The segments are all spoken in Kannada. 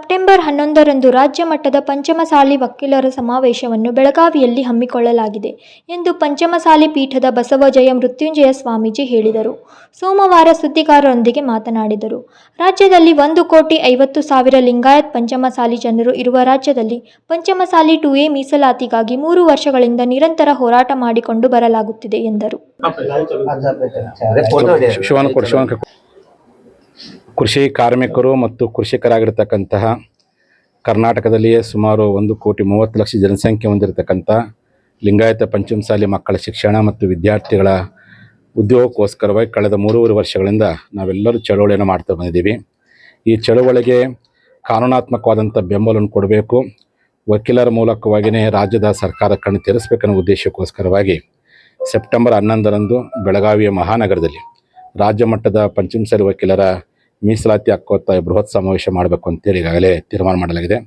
ಸೆಪ್ಟೆಂಬರ್ ಹನ್ನೊಂದರಂದು ರಾಜ್ಯ ಮಟ್ಟದ ಪಂಚಮಸಾಲಿ ವಕೀಲರ ಸಮಾವೇಶವನ್ನು ಬೆಳಗಾವಿಯಲ್ಲಿ ಹಮ್ಮಿಕೊಳ್ಳಲಾಗಿದೆ ಎಂದು ಪಂಚಮಸಾಲಿ ಪೀಠದ ಬಸವಜಯ ಮೃತ್ಯುಂಜಯ ಸ್ವಾಮೀಜಿ ಹೇಳಿದರು. ಸೋಮವಾರ ಸುದ್ದಿಗಾರರೊಂದಿಗೆ ಮಾತನಾಡಿದರು. ರಾಜ್ಯದಲ್ಲಿ ಒಂದು ಕೋಟಿ ಐವತ್ತು ಸಾವಿರ ಲಿಂಗಾಯತ್ ಪಂಚಮಸಾಲಿ ಜನರು ಇರುವ ರಾಜ್ಯದಲ್ಲಿ ಪಂಚಮಸಾಲಿ ಟು ಎ ಮೀಸಲಾತಿಗಾಗಿ ಮೂರು ವರ್ಷಗಳಿಂದ ನಿರಂತರ ಹೋರಾಟ ಮಾಡಿಕೊಂಡು ಬರಲಾಗುತ್ತಿದೆ ಎಂದರು. ಕೃಷಿ ಕಾರ್ಮಿಕರು ಮತ್ತು ಕೃಷಿಕರಾಗಿರ್ತಕ್ಕಂತಹ ಕರ್ನಾಟಕದಲ್ಲಿಯೇ ಸುಮಾರು ಒಂದು ಕೋಟಿ ಮೂವತ್ತು ಲಕ್ಷ ಜನಸಂಖ್ಯೆ ಹೊಂದಿರತಕ್ಕಂಥ ಲಿಂಗಾಯತ ಪಂಚಮಸಾಲಿ ಮಕ್ಕಳ ಶಿಕ್ಷಣ ಮತ್ತು ವಿದ್ಯಾರ್ಥಿಗಳ ಉದ್ಯೋಗಕ್ಕೋಸ್ಕರವಾಗಿ ಕಳೆದ ಮೂರುವರೆ ವರ್ಷಗಳಿಂದ ನಾವೆಲ್ಲರೂ ಚಳುವಳಿಯನ್ನು ಮಾಡ್ತಾ ಬಂದಿದ್ದೀವಿ. ಈ ಚಳುವಳಿಗೆ ಕಾನೂನಾತ್ಮಕವಾದಂಥ ಬೆಂಬಲವನ್ನು ಕೊಡಬೇಕು. ವಕೀಲರ ಮೂಲಕವಾಗಿಯೇ ರಾಜ್ಯದ ಸರ್ಕಾರ ಕಣ್ಣು ತೆರೆಸಬೇಕನ್ನೋ ಉದ್ದೇಶಕ್ಕೋಸ್ಕರವಾಗಿ ಸೆಪ್ಟೆಂಬರ್ ಹನ್ನೊಂದರಂದು ಬೆಳಗಾವಿಯ ಮಹಾನಗರದಲ್ಲಿ ರಾಜ್ಯ ಮಟ್ಟದ ಪಂಚಮಸಾಲಿ ವಕೀಲರ ಮೀಸಲಾತಿ ಹಕ್ಕೊತ್ತಾಯ ಬೃಹತ್ ಸಮಾವೇಶ ಮಾಡಬೇಕು ಅಂತೇಳಿ ಈಗಾಗಲೇ ತೀರ್ಮಾನ ಮಾಡಲಾಗಿದೆ.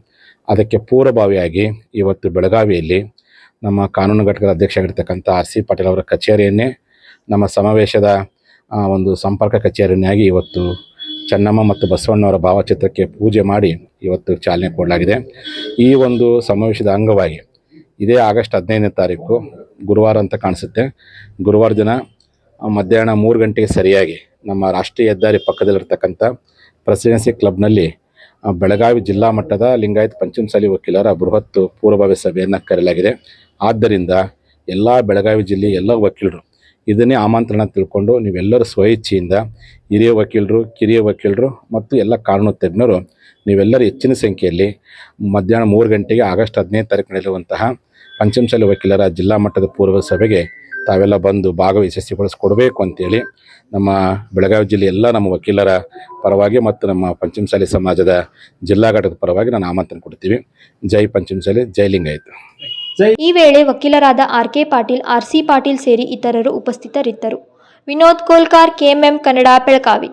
ಅದಕ್ಕೆ ಪೂರ್ವಭಾವಿಯಾಗಿ ಇವತ್ತು ಬೆಳಗಾವಿಯಲ್ಲಿ ನಮ್ಮ ಕಾನೂನು ಘಟಕದ ಅಧ್ಯಕ್ಷ ಆಗಿರ್ತಕ್ಕಂಥ ಆರ್ ಸಿ ಪಾಟೀಲ್ ಅವರ ಕಚೇರಿಯನ್ನೇ ನಮ್ಮ ಸಮಾವೇಶದ ಒಂದು ಸಂಪರ್ಕ ಕಚೇರಿಯನ್ನಾಗಿ ಇವತ್ತು ಚೆನ್ನಮ್ಮ ಮತ್ತು ಬಸವಣ್ಣವರ ಭಾವಚಿತ್ರಕ್ಕೆ ಪೂಜೆ ಮಾಡಿ ಇವತ್ತು ಚಾಲನೆ ಕೊಡಲಾಗಿದೆ. ಈ ಒಂದು ಸಮಾವೇಶದ ಅಂಗವಾಗಿ ಇದೇ ಆಗಸ್ಟ್ ಹದಿನೈದನೇ ತಾರೀಕು ಗುರುವಾರ ಅಂತ ಕಾಣಿಸುತ್ತೆ. ಗುರುವಾರ ದಿನ ಮಧ್ಯಾಹ್ನ ಮೂರು ಗಂಟೆಗೆ ಸರಿಯಾಗಿ ನಮ್ಮ ರಾಷ್ಟ್ರೀಯ ಹೆದ್ದಾರಿ ಪಕ್ಕದಲ್ಲಿರ್ತಕ್ಕಂಥ ಪ್ರೆಸಿಡೆನ್ಸಿ ಕ್ಲಬ್ನಲ್ಲಿ ಬೆಳಗಾವಿ ಜಿಲ್ಲಾ ಮಟ್ಟದ ಲಿಂಗಾಯತ್ ಪಂಚಮಸಾಲಿ ವಕೀಲರ ಬೃಹತ್ ಪೂರ್ವಭಾವಿ ಸಭೆಯನ್ನು ಕರೆಯಲಾಗಿದೆ. ಆದ್ದರಿಂದ ಎಲ್ಲ ಬೆಳಗಾವಿ ಜಿಲ್ಲೆ ಎಲ್ಲ ವಕೀಲರು ಇದನ್ನೇ ಆಮಂತ್ರಣ ತಿಳ್ಕೊಂಡು ನೀವೆಲ್ಲರೂ ಸ್ವಇಚ್ಛೆಯಿಂದ ಹಿರಿಯ ವಕೀಲರು, ಕಿರಿಯ ವಕೀಲರು ಮತ್ತು ಎಲ್ಲ ಕಾನೂನು ತಜ್ಞರು ನೀವೆಲ್ಲರೂ ಹೆಚ್ಚಿನ ಸಂಖ್ಯೆಯಲ್ಲಿ ಮಧ್ಯಾಹ್ನ ಮೂರು ಗಂಟೆಗೆ ಆಗಸ್ಟ್ ಹದಿನೈದು ತಾರೀಕು ನಡೆಯುವಂತಹ ಪಂಚಮಸಾಲಿ ವಕೀಲರ ಜಿಲ್ಲಾ ಮಟ್ಟದ ಪೂರ್ವ ಸಭೆಗೆ ತಾವೆಲ್ಲ ಬಂದು ಭಾಗವಹಿಸಿ ಯಶಸ್ವಿಗೊಳಿಸ್ಕೊಡ್ಬೇಕು ಅಂತೇಳಿ ನಮ್ಮ ಬೆಳಗಾವಿ ಜಿಲ್ಲೆ ಎಲ್ಲ ನಮ್ಮ ವಕೀಲರ ಪರವಾಗಿ ಮತ್ತು ನಮ್ಮ ಪಂಚಮಸಾಲಿ ಸಮಾಜದ ಜಿಲ್ಲಾ ಘಟಕದ ಪರವಾಗಿ ನಾನು ಆಮಂತ್ರಣ ಕೊಡ್ತೀವಿ. ಜೈ ಪಂಚಮಸಾಲಿ, ಜೈ ಲಿಂಗಾಯತ್. ಈ ವೇಳೆ ವಕೀಲರಾದ R K Patil, R C Patil ಸೇರಿ ಇತರರು ಉಪಸ್ಥಿತರಿದ್ದರು. Vinod Kolkar K M M Kannada, Belagavi.